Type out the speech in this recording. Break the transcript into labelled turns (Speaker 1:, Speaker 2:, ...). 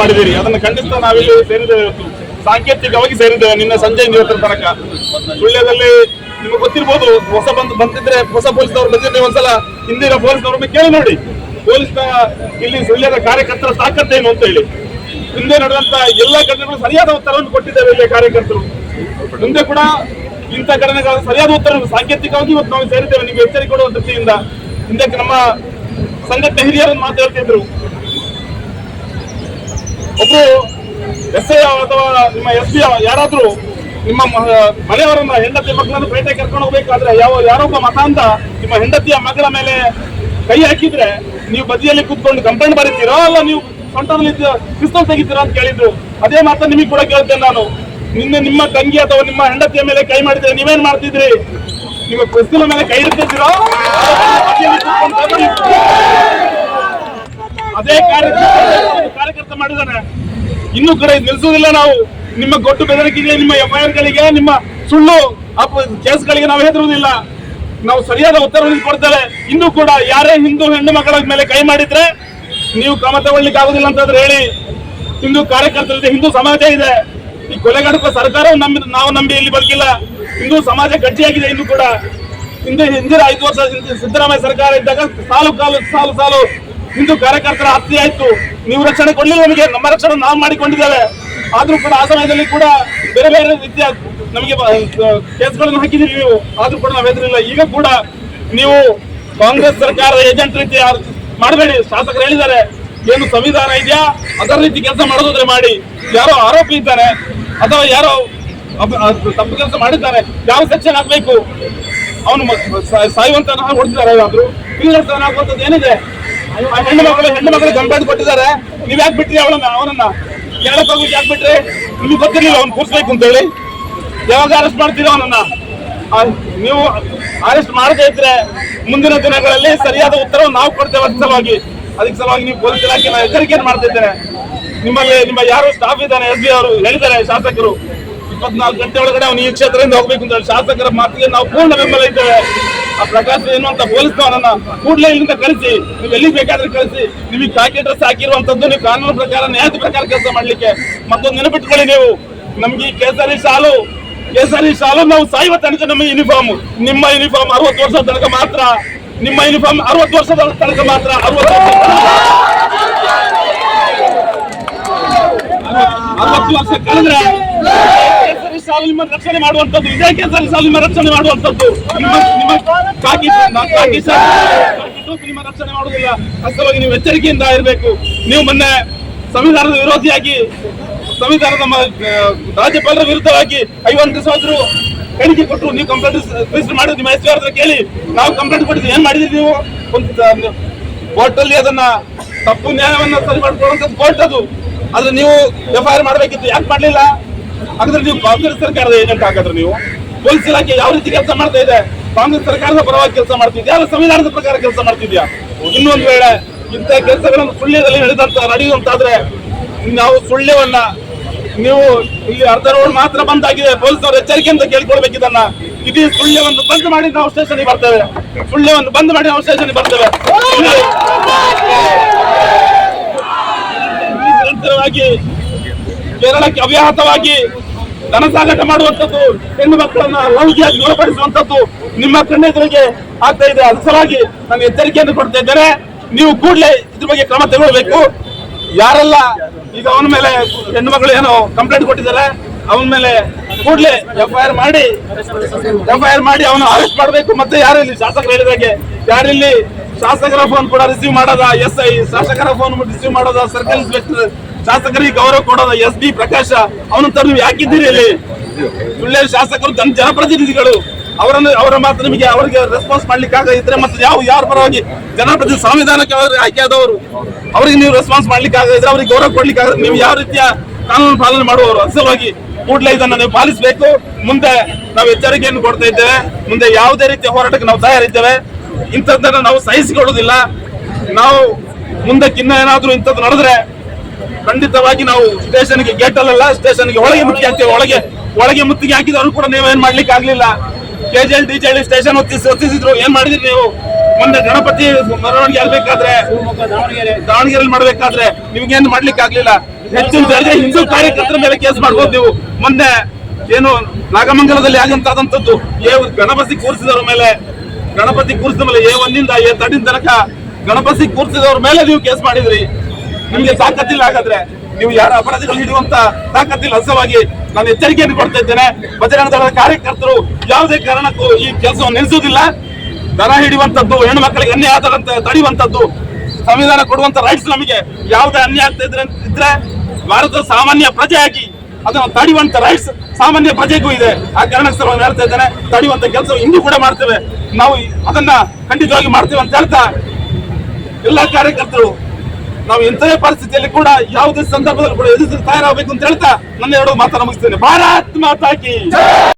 Speaker 1: ಮಾಡಿದ್ದೀರಿ. ಅದನ್ನು ಖಂಡಿತ ನಾವಿಲ್ಲಿ ಸೇರಿದ್ದೇವೆ ಇವತ್ತು. ಸಾಂಕೇತಿಕವಾಗಿ ಸೇರಿದ್ದೇವೆ ನಿನ್ನ ಸಂಜೆ ಇವತ್ತರ ತನಕ. ಸುಳ್ಯದಲ್ಲಿ ನಿಮಗೆ ಗೊತ್ತಿರ್ಬೋದು, ಹೊಸ ಬಂದು ಬಂದಿದ್ರೆ ಹೊಸ ಪೊಲೀಸ್ನವರು ಬಂದಿದ್ರೆ ಒಂದ್ಸಲ ಹಿಂದಿನ ಪೊಲೀಸ್ನವ್ರನ್ನ ಕೇಳಿ ನೋಡಿ. ಪೊಲೀಸ್ನ ಇಲ್ಲಿ ಸುಳ್ಯದ ಕಾರ್ಯಕರ್ತರ ತಾಕತ್ತೇನು ಅಂತ ಹೇಳಿ. ಹಿಂದೆ ನಡೆದಂತ ಎಲ್ಲ ಘಟನೆಗಳು ಸರಿಯಾದ ಉತ್ತರವನ್ನು ಕೊಟ್ಟಿದ್ದೇವೆ ಇಲ್ಲಿ ಕಾರ್ಯಕರ್ತರು. ಮುಂದೆ ಕೂಡ ಇಂಥ ಘಟನೆಗಳ ಸರಿಯಾದ ಉತ್ತರ ಸಾಂಕೇತಿಕವಾಗಿ ಇವತ್ತು ನಾವು ಸೇರಿದ್ದೇವೆ. ನಿಮಗೆ ಎಚ್ಚರಿಕೆ ಕೊಡುವ ದೃಷ್ಟಿಯಿಂದ. ಹಿಂದಕ್ಕೆ ನಮ್ಮ ಸಂಘಟನೆ ಹಿರಿಯರನ್ನು ಮಾತಾಡ್ತಿದ್ರು ಒಬ್ರು ಎಸ್ ಐ ಅಥವಾ ನಿಮ್ಮ ಎಸ್ ಪಿ ಯಾರಾದ್ರೂ ನಿಮ್ಮ ಮನೆಯವರನ್ನ ಹೆಂಡತಿ ಮಕ್ಕಳನ್ನು ಪೇಟೆ ಕರ್ಕೊಂಡು ಹೋಗ್ಬೇಕಾದ್ರೆ ಯಾವ ಯಾರೊಬ್ಬ ಮತಾಂತ ನಿಮ್ಮ ಹೆಂಡತಿಯ ಮಗಳ ಮೇಲೆ ಕೈ ಹಾಕಿದ್ರೆ ನೀವು ಬದಿಯಲ್ಲಿ ಕೂತ್ಕೊಂಡು ಕಂಪ್ಲೇಂಟ್ ಬರೀತೀರೋ ಅಲ್ಲ ನೀವು ಸೊಂಟದಲ್ಲಿ ಪಿಸ್ತಲ್ ತೆಗಿತೀರಾ ಅಂತ ಕೇಳಿದ್ರು. ಅದೇ ಮಾತ್ರ ನಿಮಗೆ ಕೂಡ ಕೇಳ್ತೇನೆ ನಾನು. ನಿನ್ನೆ ನಿಮ್ಮ ತಂಗಿ ಅಥವಾ ನಿಮ್ಮ ಹೆಂಡತಿಯ ಮೇಲೆ ಕೈ ಮಾಡಿದ್ರೆ ನೀವೇನ್ ಮಾಡ್ತಿದ್ರಿ? ನಿಮ್ಮ ಪಿಸ್ತೂಲ ಮೇಲೆ ಕೈ ಇಡ್ತಿದ್ದೀರೋ? ಅದೇ ಕಾರ್ಯಕರ್ತ ಕಾರ್ಯಕರ್ತ ಇನ್ನು ಕಡೆ ನಿಲ್ಸುವುದಿಲ್ಲ ನಾವು. ನಿಮ್ಮ ಗೊಟ್ಟು ಬೆದರಿಕೆಗೆ, ನಿಮ್ಮ ಎಫ್ಐಆರ್ ಗಳಿಗೆ ನಿಮ್ಮ ಸುಳ್ಳು ಕೇಸ್ ಕೇಸ್ಗಳಿಗೆ ನಾವು ಹೆದರುವುದಿಲ್ಲ. ನಾವು ಸರಿಯಾದ ಉತ್ತರವನ್ನು ಕೊಡ್ತೇವೆ. ಇನ್ನೂ ಕೂಡ ಯಾರೇ ಹಿಂದೂ ಹೆಣ್ಣು ಮಕ್ಕಳ ಮೇಲೆ ಕೈ ಮಾಡಿದ್ರೆ ನೀವು ಕ್ರಮ ತಗೊಳ್ಳಿಕ್ಕೆ ಆಗುದಿಲ್ಲ ಅಂತಂದ್ರೆ ಹೇಳಿ. ಹಿಂದೂ ಕಾರ್ಯಕರ್ತರಿದೆ ಹಿಂದೂ ಸಮಾಜ ಇದೆ. ಈ ಕೊಲೆಗಾಡುವ ಸರ್ಕಾರ ನಂಬಿ ನಾವು ನಂಬಿ ಇಲ್ಲಿ ಬದುಕಿಲ್ಲ. ಹಿಂದೂ ಸಮಾಜ ಗಟ್ಟಿಯಾಗಿದೆ ಇನ್ನು ಕೂಡ. ಹಿಂದೆ ಹಿಂದಿನ ಐದು ವರ್ಷ ಸಿದ್ದರಾಮಯ್ಯ ಸರ್ಕಾರ ಇದ್ದಾಗ ಸಾಲು ಕಾಲು ಸಾಲು ಸಾಲು ಹಿಂದೂ ಕಾರ್ಯಕರ್ತರ ಹತ್ಯೆ ಆಯ್ತು. ನೀವು ರಕ್ಷಣೆ ಕೊಡ್ಲಿಲ್ಲ ನಮಗೆ, ನಮ್ಮ ರಕ್ಷಣೆ ನಾವು ಮಾಡಿಕೊಂಡಿದ್ದೇವೆ. ಆದ್ರೂ ಕೂಡ ಆ ಸಮಯದಲ್ಲಿ ಕೂಡ ಬೇರೆ ಬೇರೆ ರೀತಿಯ ನಮಗೆ ಕೇಸ್ಗಳನ್ನು ಹಾಕಿದಿರಿ ನೀವು. ಆದ್ರೂ ಕೂಡ ನಾವು ಹೆದರಿಲ್ಲ. ಈಗ ಕೂಡ ನೀವು ಕಾಂಗ್ರೆಸ್ ಸರ್ಕಾರದ ಏಜೆಂಟ್ ರೀತಿ ಮಾಡಬೇಡಿ. ಶಾಸಕರು ಹೇಳಿದ್ದಾರೆ, ಏನು ಸಂವಿಧಾನ ಇದೆಯಾ? ಅದರ ರೀತಿ ಕೆಲಸ ಮಾಡೋದಾದ್ರೆ ಮಾಡಿ. ಯಾರೋ ಆರೋಪಿ ಇದ್ದಾರೆ, ಅಥವಾ ಯಾರೋ ತಪ್ಪು ಕೆಲಸ ಮಾಡಿದ್ದಾರೆ, ಯಾವ ಸೆಕ್ಷನ್ ಹಾಕ್ಬೇಕು ಅವನು ಸಾಯುವಂತ ಕ್ರೀಡಾರ್ಥನ ಹಾಕುವಂಥದ್ದು ಏನಿದೆ? ಹೆಣ್ಣು ಮಕ್ಕಳು ಹೆಣ್ಣು ಮಕ್ಕಳು ಕಂಪ್ಲೇಂಟ್ ಕೊಟ್ಟಿದ್ದಾರೆ. ನೀವ್ ಯಾಕೆ ಬಿಟ್ರಿ ಅವಳನ್ನ, ಅವನನ್ನ? ಕೇಳಕ್ ಹೋಗಿ ಯಾಕೆ ಬಿಟ್ರಿ? ನಿಮ್ಗೆ ಗೊತ್ತಿರ್ಲಿಲ್ಲ ಅವ್ನು ಕೂರ್ಸ್ಬೇಕು ಅಂತ ಹೇಳಿ. ಯಾವಾಗ ಅರೆಸ್ಟ್ ಮಾಡ್ತೀರೋ ಅವನನ್ನ? ನೀವು ಅರೆಸ್ಟ್ ಮಾಡದೇ ಇದ್ರೆ ಮುಂದಿನ ದಿನಗಳಲ್ಲಿ ಸರಿಯಾದ ಉತ್ತರವನ್ನು ನಾವು ಕೊಡ್ತೇವೆ ಅದ್ರ ಸಲುವಾಗಿ. ಅದಕ್ಕೆ ಸಲುವಾಗಿ ನೀವು ಪೊಲೀಸ್ ಇಲಾಖೆ ಎಚ್ಚರಿಕೆಯನ್ನು ಮಾಡ್ತಿದ್ದೇನೆ ನಿಮ್ಮಲ್ಲಿ, ನಿಮ್ಮ ಯಾರು ಸ್ಟಾಫ್ ಇದ್ದಾನೆ ಎಸ್ ಬಿ ಅವರು ಹೇಳಿದ್ದಾರೆ ಶಾಸಕರು. ಇಪ್ಪತ್ನಾಲ್ಕು ಗಂಟೆ ಒಳಗಡೆ ಅವನು ಈ ಕ್ಷೇತ್ರದಿಂದ ಹೋಗ್ಬೇಕು ಅಂತ ಹೇಳಿ. ಶಾಸಕರ ಮಾತಿಗೆ ನಾವು ಪೂರ್ಣ ಬೆಂಬಲ ಇದ್ದೇವೆ. ಆ ಪ್ರಕಾಶ್ ಎನ್ನುವಂತ ಪೊಲೀಸ್ನವರನ್ನ ಕೂಡಲೇ ಇಲ್ಲಿಂದ ಕಳಿಸಿ, ನೀವು ಎಲ್ಲಿಗೆ ಬೇಕಾದ್ರೆ ಕಳಿಸಿ, ನಿಮಗೆ ಕಾಕಿ ಡ್ರೆಸ್ ಹಾಕಿರುವಂತದ್ದು ನೀವು ಕಾನೂನು ಪ್ರಕಾರ, ನ್ಯಾಯದ ಪ್ರಕಾರ ಕೆಲಸ ಮಾಡ್ಲಿಕ್ಕೆ. ಮತ್ತೊಂದು ನೆನಪಿಟ್ಕೊಳ್ಳಿ ನೀವು. ನಮ್ಗೆ ಈ ಕೇಸರಿ ಶಾಲು ಕೇಸರಿ ಶಾಲು ನಾವು ಸಾಯುವ ತನಕ ನಮ್ಮ ಯೂನಿಫಾರ್ಮ್ ನಿಮ್ಮ ಯೂನಿಫಾರ್ಮ್ ಅರವತ್ತು ವರ್ಷದ ತನಕ ಮಾತ್ರ, ನಿಮ್ಮ ಯೂನಿಫಾರ್ಮ್ ಅರವತ್ತು ವರ್ಷದ ತನಕ ಮಾತ್ರ. ಅರವತ್ತು ವರ್ಷ ಕಳೆದ್ರೆ ಸಾಲು ನಿಮ್ಮ ರಕ್ಷಣೆ ಮಾಡುವಂತದ್ದು ಇದೇ ಸಾಲು ನಿಮ್ಮ ರಕ್ಷಣೆ ಮಾಡುವಂತದ್ದು ನಿಮ್ಮ ರಕ್ಷಣೆ ಮಾಡುವುದಿಲ್ಲ. ಅಷ್ಟವಾಗಿ ನೀವು ಎಚ್ಚರಿಕೆಯಿಂದ ಇರಬೇಕು. ನೀವು ಮೊನ್ನೆ ಸಂವಿಧಾನದ ವಿರೋಧಿಯಾಗಿ, ಸಂವಿಧಾನದ ರಾಜ್ಯಪಾಲರ ವಿರುದ್ಧವಾಗಿ ಐವತ್ತು ದಿವಸ ಆದ್ರೂ ಹೇಳಿಕೆ ಕೊಟ್ಟರು ನೀವು ಕಂಪ್ಲೇಂಟ್ ರಿಜಿಸ್ಟರ್ ಮಾಡಿದ್ರು ನಿಮ್ಮ ಎಸ್ ಹತ್ರ ಕೇಳಿ. ನಾವು ಕಂಪ್ಲೇಂಟ್ ಕೊಟ್ಟಿದ್ವಿ ಏನ್ ಮಾಡಿದ್ರಿ ನೀವು? ಒಂದು ಕೋರ್ಟ್ ಅಲ್ಲಿ ಅದನ್ನ ತಪ್ಪು ನ್ಯಾಯವನ್ನ ಸರಿ ಮಾಡ್ಕೊಳ್ಳುವಂಥದ್ದು ಕೋರ್ಟ್ ಅದು. ಆದ್ರೆ ನೀವು ಎಫ್ ಐ ಆರ್ ಮಾಡ್ಬೇಕಿತ್ತು. ಯಾಕೆ ಮಾಡ್ಲಿಲ್ಲ? ಹಾಗಾದ್ರೆ ನೀವು ಕಾಂಗ್ರೆಸ್ ಸರ್ಕಾರದ ಏಜೆಂಟ್ ಹಾಗಾದ್ರೆ ನೀವು? ಪೊಲೀಸ್ ಇಲಾಖೆ ಯಾವ ರೀತಿ ಕೆಲಸ ಮಾಡ್ತಾ ಇದೆ? ಕಾಂಗ್ರೆಸ್ ಸರ್ಕಾರದ ಪರವಾಗಿ ಕೆಲಸ ಮಾಡ್ತಿದ್ಯಾ ಸಂವಿಧಾನದ ಪ್ರಕಾರ ಕೆಲಸ ಮಾಡ್ತಿದ್ಯಾ? ಇನ್ನೊಂದು ವೇಳೆ ಇಂಥ ಕೆಲಸಗಳನ್ನು ಸುಳ್ಳ್ಯದಲ್ಲಿ ನಡೆದಂತ ನಡೆಯುವಂತಾದ್ರೆ ನಾವು ಸುಳ್ಳ್ಯವನ್ನ ನೀವು ಇಲ್ಲಿ ಅರ್ಧ ರೋಡ್ ಮಾತ್ರ ಬಂದ್ ಆಗಿದೆ. ಪೊಲೀಸರು ಅಂತ ಕೇಳ್ಕೊಳ್ಬೇಕಿದನ್ನ. ಇಡೀ ಸುಳ್ಯವನ್ನು ಬಂದ್ ಮಾಡಿ ನಾವು ಸ್ಟೇಷನ್ಗೆ ಬರ್ತೇವೆ. ಸುಳ್ಯವನ್ನು ಬಂದ್ ಮಾಡಿ ನಾವು ಸ್ಟೇಷನ್ಗೆ ಬರ್ತೇವೆ. ನಿರಂತರವಾಗಿ ಕೇರಳಕ್ಕೆ ಅವ್ಯಾಹತವಾಗಿ ಧನ ಸಾಗಾಟ ಮಾಡುವಂಥದ್ದು, ಹೆಣ್ಣು ಮಕ್ಕಳನ್ನ ಲೌಕಿಯಾಗಿ ಒಳಪಡಿಸುವಂಥದ್ದು ನಿಮ್ಮ ಕಣ್ಣೆದುರಿಗೆ ಆಗ್ತಾ ಇದೆ. ಅದರ ಸಲುವಾಗಿ ನಾನು ಎಚ್ಚರಿಕೆಯನ್ನು ಕೊಡ್ತಾ ಇದ್ದೇನೆ. ನೀವು ಕೂಡಲೇ ಇದ್ರ ಬಗ್ಗೆ ಕ್ರಮ ತಗೊಳ್ಬೇಕು ಯಾರೆಲ್ಲ ಈಗ ಅವನ ಮೇಲೆ ಹೆಣ್ಣು ಮಕ್ಕಳು ಏನೋ ಕಂಪ್ಲೇಂಟ್ ಕೊಟ್ಟಿದ್ದಾರೆ, ಅವನ ಮೇಲೆ ಕೂಡಲೇ ಎಫ್ಐಆರ್ ಮಾಡಿ ಎಫ್ಐಆರ್ ಮಾಡಿ ಅವನು ಅರೆಸ್ಟ್ ಮಾಡಬೇಕು. ಮತ್ತೆ ಯಾರು ಇಲ್ಲಿ ಶಾಸಕರು ಹೇಳಿದಾಗೆ ಯಾರಿಲ್ಲಿ ಶಾಸಕರ ಫೋನ್ ಕೂಡ ರಿಸೀವ್ ಮಾಡೋದ? ಎಸ್ ಐ ಶಾಸಕರ ಫೋನ್ ರಿಸೀವ್ ಮಾಡೋದ? ಸರ್ಕಲ್ ಇನ್ಸ್ಪೆಕ್ಟರ್ ಶಾಸಕರಿಗೆ ಗೌರವ ಕೊಡೋದ ಎಸ್ ಬಿ ಪ್ರಕಾಶ. ಅವನಂತ ನೀವು ಯಾಕಿದ್ದೀರಿ ಇಲ್ಲಿ? ಸುಳ್ಳೆ ಶಾಸಕರು ಜನ ಜನಪ್ರತಿನಿಧಿಗಳು. ಅವರನ್ನು, ಅವರ ಮಾತ್ರ ನಿಮಗೆ, ಅವರಿಗೆ ರೆಸ್ಪಾನ್ಸ್ ಮಾಡ್ಲಿಕ್ಕೆ ಆಗದಿದ್ರೆ ಮತ್ತೆ ಯಾವ, ಯಾರ ಪರವಾಗಿ ಜನಪ್ರತಿನಿಧಿ ಸಂವಿಧಾನಕ್ಕೆ ಆಯ್ಕೆ ಆದವರು? ಅವರಿಗೆ ನೀವು ರೆಸ್ಪಾನ್ಸ್ ಮಾಡ್ಲಿಕ್ಕೆ ಆಗದಿದ್ರೆ ಅವರಿಗೆ ಗೌರವ ಕೊಡ್ಲಿಕ್ಕೆ ಆಗ ನೀವು ಯಾವ ರೀತಿಯ ಕಾನೂನು ಪಾಲನೆ ಮಾಡುವವರು? ಅಸಲವಾಗಿ ಕೂಡಲೇ ಇದನ್ನು ನೀವು ಪಾಲಿಸಬೇಕು. ಮುಂದೆ ನಾವು ಎಚ್ಚರಿಕೆಯನ್ನು ಕೊಡ್ತಾ ಇದ್ದೇವೆ. ಮುಂದೆ ಯಾವುದೇ ರೀತಿಯ ಹೋರಾಟಕ್ಕೆ ನಾವು ತಯಾರಿದ್ದೇವೆ. ಇಂಥದ್ದನ್ನು ನಾವು ಸಹಿಸಿಕೊಳ್ಳುವುದಿಲ್ಲ. ನಾವು ಮುಂದಕ್ಕಿನ್ನ ಏನಾದರೂ ಇಂಥದ್ದು ನಡೆದ್ರೆ ಖಂಡಿತವಾಗಿ ನಾವು ಸ್ಟೇಷನ್ಗೆ ಗೇಟ್ ಅಲ್ಲ ಸ್ಟೇಷನ್ಗೆ ಒಳಗೆ ಮುತ್ತಿಗೆ ಹಾಕ್ತೇವೆ. ಒಳಗೆ ಒಳಗೆ ಮುತ್ತಿಗೆ ಹಾಕಿದವರು ಕೂಡ ನೀವೇನ್ ಮಾಡ್ಲಿಕ್ಕೆ ಆಗ್ಲಿಲ್ಲ. ಕೆಜಿಎಲ್ ಡಿಜಿಎಲ್ ಸ್ಟೇಷನ್ ಒತ್ತಿಸಿ, ಒತ್ತಿಸಿದ್ರು. ಏನ್ ಮಾಡಿದ್ರಿ ನೀವು? ಮೊನ್ನೆ ಗಣಪತಿ ಮೆರವಣಿಗೆ ಆಗ್ಬೇಕಾದ್ರೆ ದಾವಣಗೆರೆ ಮಾಡ್ಬೇಕಾದ್ರೆ ನಿಮ್ಗೇನ್ ಮಾಡ್ಲಿಕ್ಕೆ ಆಗ್ಲಿಲ್ಲ. ಹೆಚ್ಚಿನ ದರ್ಜೆ ಹಿಂದೂ ಕಾರ್ಯಕರ್ತರ ಮೇಲೆ ಕೇಸ್ ಮಾಡ್ಬೋದು ನೀವು. ಮೊನ್ನೆ ಏನು ನಾಗಮಂಗಲದಲ್ಲಿ ಆಗಂತಾದಂತದ್ದು ಏ ಗಣಪತಿ ಕೂರಿಸಿದವ್ರ ಮೇಲೆ, ಗಣಪತಿ ಕೂರಿಸಿದ ಮೇಲೆ ಏ ಒಂದಿಂದ ಎ ತಡಿನ ತನಕ ಗಣಪತಿ ಕೂರಿಸಿದವ್ರ ಮೇಲೆ ನೀವು ಕೇಸ್ ಮಾಡಿದ್ರಿ. ನಿಮ್ಗೆ ತಾಕತ್ತಿಲ್ಲ ಹಾಗಾದ್ರೆ ನೀವು ಯಾರ ಅಪರಾಧಿಗಳು ಹಿಡಿಯುವಂತ ತಾಕತ್ತಿಲ್ಲ ಹಸವಾಗಿ ನಾನು ಎಚ್ಚರಿಕೆಯನ್ನು ಕೊಡ್ತಾ ಇದ್ದೇನೆ. ಬಜರಂಗ ದಳದ ಕಾರ್ಯಕರ್ತರು ಯಾವುದೇ ಕಾರಣಕ್ಕೂ ಈ ಕೆಲಸವನ್ನು ನಿಲ್ಲಿಸುವುದಿಲ್ಲ. ದನ ಹಿಡಿಯುವಂತದ್ದು ಹೆಣ್ಣು ಮಕ್ಕಳಿಗೆ ಅನ್ಯಾಯ ಆದಂತೆ ತಡೆಯುವಂತದ್ದು ಸಂವಿಧಾನ ಕೊಡುವಂತ ರೈಟ್ಸ್ ನಮಗೆ ಯಾವುದೇ ಅನ್ಯಾಯ ಆಗ್ತಾ ಇದ್ರೆ ಇದ್ರೆ ಭಾರತದ ಸಾಮಾನ್ಯ ಪ್ರಜೆಯಾಗಿ ಅದನ್ನು ತಡೆಯುವಂತ ರೈಟ್ಸ್ ಸಾಮಾನ್ಯ ಪ್ರಜೆಗೂ ಇದೆ. ಆ ಕಾರಣ ಹೇಳ್ತಾ ಇದ್ದೇನೆ, ತಡೆಯುವಂತ ಕೆಲಸ ಇಂದು ಕೂಡ ಮಾಡ್ತೇವೆ. ನಾವು ಅದನ್ನ ಖಂಡಿತವಾಗಿ ಮಾಡ್ತೇವೆ ಅಂತ ಹೇಳ್ತಾ ಎಲ್ಲ ಕಾರ್ಯಕರ್ತರು ನಾವು ಎಂತಹ ಪರಿಸ್ಥಿತಿಯಲ್ಲಿ ಕೂಡ ಯಾವುದೇ ಸಂದರ್ಭದಲ್ಲಿ ಕೂಡ ಎದುರಿಸಲು ತಯಾರಾಗಬೇಕು ಅಂತ ಹೇಳ್ತಾ ನನ್ನ ಎರಡು ಮಾತನ್ನು ಮುಗಿಸ್ತೇನೆ ಭಾರತ್ ಮಾತಾ ಕಿ